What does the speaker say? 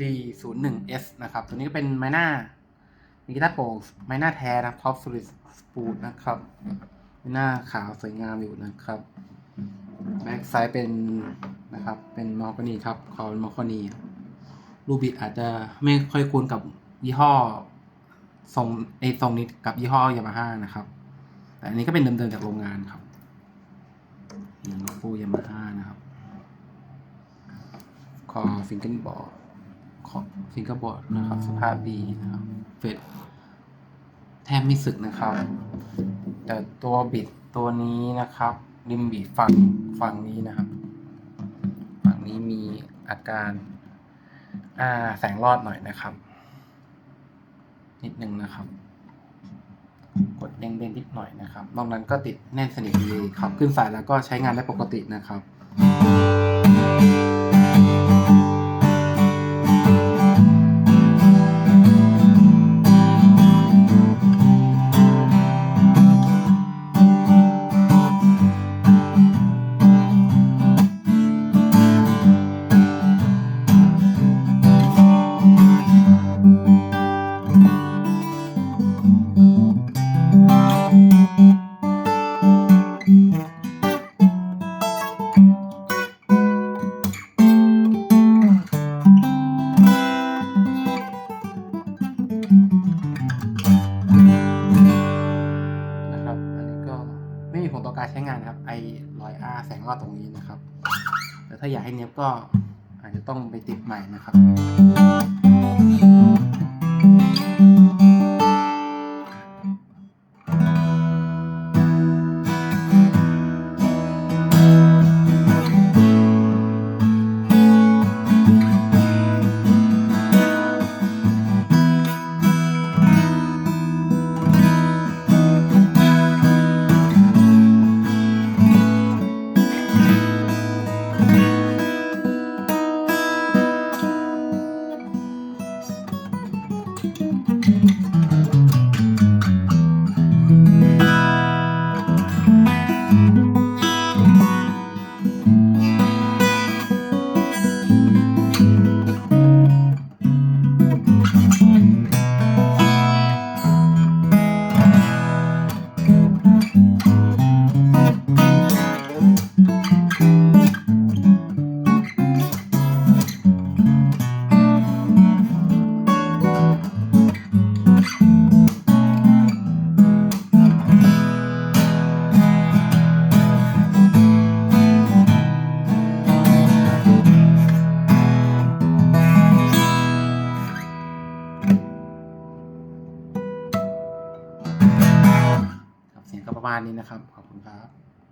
d01s นะครับ ตัวนี้ก็เป็นไม้หน้ามีกีตาร์โปร่งไม้หน้าแท้นะท็อปสุริสปูดนะครับไม้หน้าขาวสวยงามอยู่นะครับแบ็กไซด์เป็นนะครับ เป็นมอคนีครับคอมอคนีรูบิดอาจจะไม่ค่อยคุ้นกับยี่ห้อทรงไอทรงนี้กับยี่ห้อยามาฮ่านะครับ แต่อันนี้ก็เป็นเดิมๆจากโรงงานครับอย่างโลโก้ยามาฮ่านะครับ คอฟิงเกิลบอร์ ขอบฟิงเกิลบอร์ดนะครับ สภาพดีนะครับเฟดแทบไม่สึกนะครับ แต่ตัวบิดตัวนี้นะครับ ริมบิดฝั่งฝั่งนี้นะครับ ฝั่งนี้มีอาการอ่าแสงรอดหน่อยนะครับ นิดนึงนะครับ กดเด้งๆนิดหน่อยนะครับ นอกนั้นก็ติดแน่นสนิทดีครับ ขึ้นสายแล้วก็ใช้งานได้ปกตินะครับนะครับ ต่อการใช้งานครับไอรอยอาแสงรอดตรงนี้นะครับ แต่ถ้าอยากให้เนี้ยบก็อาจจะต้องไปติดใหม่นะครับ ค ก็ประมาณนี้นะครับ ขอบคุณครับ